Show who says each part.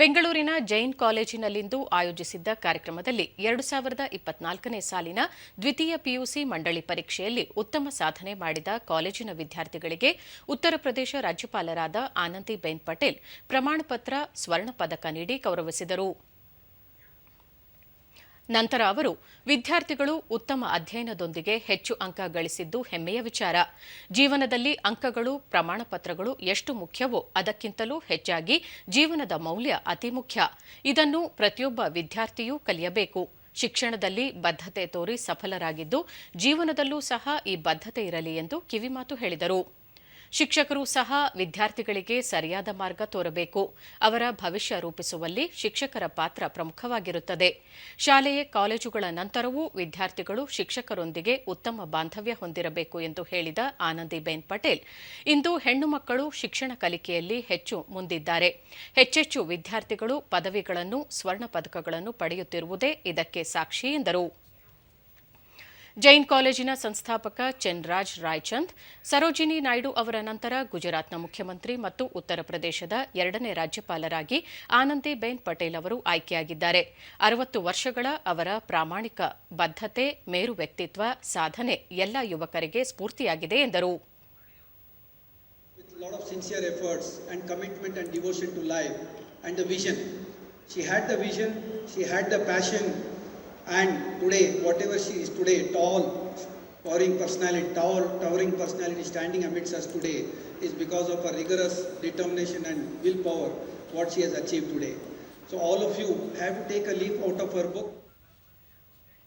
Speaker 1: ಬೆಂಗಳೂರಿನ ಜೈನ್ ಕಾಲೇಜಿನಲ್ಲಿಂದು ಆಯೋಜಿಸಿದ್ದ ಕಾರ್ಯಕ್ರಮದಲ್ಲಿ ಎರಡು ಸಾವಿರದ ಇಪ್ಪತ್ನಾಲ್ಕನೇ ಸಾಲಿನ ದ್ವಿತೀಯ ಪಿಯುಸಿ ಮಂಡಳಿ ಪರೀಕ್ಷೆಯಲ್ಲಿ ಉತ್ತಮ ಸಾಧನೆ ಮಾಡಿದ ಕಾಲೇಜಿನ ವಿದ್ಯಾರ್ಥಿಗಳಿಗೆ ಉತ್ತರ ಪ್ರದೇಶ ರಾಜ್ಯಪಾಲರಾದ ಆನಂದಿಬೆನ್ ಪಟೇಲ್ ಪ್ರಮಾಣಪತ್ರ ಸ್ವರ್ಣ ಪದಕ ನೀಡಿ ಗೌರವಿಸಿದರು. ನಂತರ ಅವರು ವಿದ್ಯಾರ್ಥಿಗಳು ಉತ್ತಮ ಅಧ್ಯಯನದೊಂದಿಗೆ ಹೆಚ್ಚು ಅಂಕ ಗಳಿಸಿದ್ದು ಹೆಮ್ಮೆಯ ವಿಚಾರ. ಜೀವನದಲ್ಲಿ ಅಂಕಗಳು, ಪ್ರಮಾಣಪತ್ರಗಳು ಎಷ್ಟು ಮುಖ್ಯವೋ ಅದಕ್ಕಿಂತಲೂ ಹೆಚ್ಚಾಗಿ ಜೀವನದ ಮೌಲ್ಯ ಅತಿ ಮುಖ್ಯ. ಇದನ್ನು ಪ್ರತಿಯೊಬ್ಬ ವಿದ್ಯಾರ್ಥಿಯೂ ಕಲಿಯಬೇಕು. ಶಿಕ್ಷಣದಲ್ಲಿ ಬದ್ಧತೆ ತೋರಿ ಸಫಲರಾಗಿದ್ದು ಜೀವನದಲ್ಲೂ ಸಹ ಈ ಬದ್ಧತೆ ಇರಲಿ ಎಂದು ಕಿವಿಮಾತು ಹೇಳಿದರು. ಶಿಕ್ಷಕರು ಸಹ ವಿದ್ಯಾರ್ಥಿಗಳಿಗೆ ಸರಿಯಾದ ಮಾರ್ಗ ತೋರಬೇಕು. ಅವರ ಭವಿಷ್ಯ ರೂಪಿಸುವಲ್ಲಿ ಶಿಕ್ಷಕರ ಪಾತ್ರ ಪ್ರಮುಖವಾಗಿರುತ್ತದೆ. ಶಾಲೆಯೇ ಕಾಲೇಜುಗಳ ನಂತರವೂ ವಿದ್ಯಾರ್ಥಿಗಳು ಶಿಕ್ಷಕರೊಂದಿಗೆ ಉತ್ತಮ ಬಾಂಧವ್ಯ ಹೊಂದಿರಬೇಕು ಎಂದು ಹೇಳಿದ ಆನಂದಿಬೆನ್ ಪಟೇಲ್, ಇಂದು ಹೆಣ್ಣು ಮಕ್ಕಳು ಶಿಕ್ಷಣ ಕಲಿಕೆಯಲ್ಲಿ ಹೆಚ್ಚು ಮುಂದಿದ್ದಾರೆ. ಹೆಚ್ಚೆಚ್ಚು ವಿದ್ಯಾರ್ಥಿಗಳು ಪದವಿಗಳನ್ನು, ಸ್ವರ್ಣ ಪದಕಗಳನ್ನು ಪಡೆಯುತ್ತಿರುವುದೇ ಇದಕ್ಕೆ ಸಾಕ್ಷಿ ಎಂದರು. ಜೈನ್ ಕಾಲೇಜಿನ ಸಂಸ್ಥಾಪಕ ಚೆನ್ರಾಜ್ ರಾಯ್ಚಂದ್ ಸರೋಜಿನಿ ನಾಯ್ಡು ಅವರ ನಂತರ ಗುಜರಾತ್ನ ಮುಖ್ಯಮಂತ್ರಿ ಮತ್ತು ಉತ್ತರ ಪ್ರದೇಶದ ಎರಡನೇ ರಾಜ್ಯಪಾಲರಾಗಿ ಆನಂದಿಬೆನ್ ಪಟೇಲ್ ಅವರು ಆಯ್ಕೆಯಾಗಿದ್ದಾರೆ. ಅರವತ್ತು ವರ್ಷಗಳ ಅವರ ಪ್ರಾಮಾಣಿಕ ಬದ್ಧತೆ ಮೇರು ವ್ಯಕ್ತಿತ್ವ ಸಾಧನೆ ಎಲ್ಲ ಯುವಕರಿಗೆ ಸ್ಫೂರ್ತಿಯಾಗಿದೆ ಎಂದರು.
Speaker 2: She had the passion, and today, whatever she is today, tall, towering personality, tall, towering personality standing amidst us today, is because of her rigorous determination and willpower, what she has achieved today. So all of you have to take a leaf out of her book.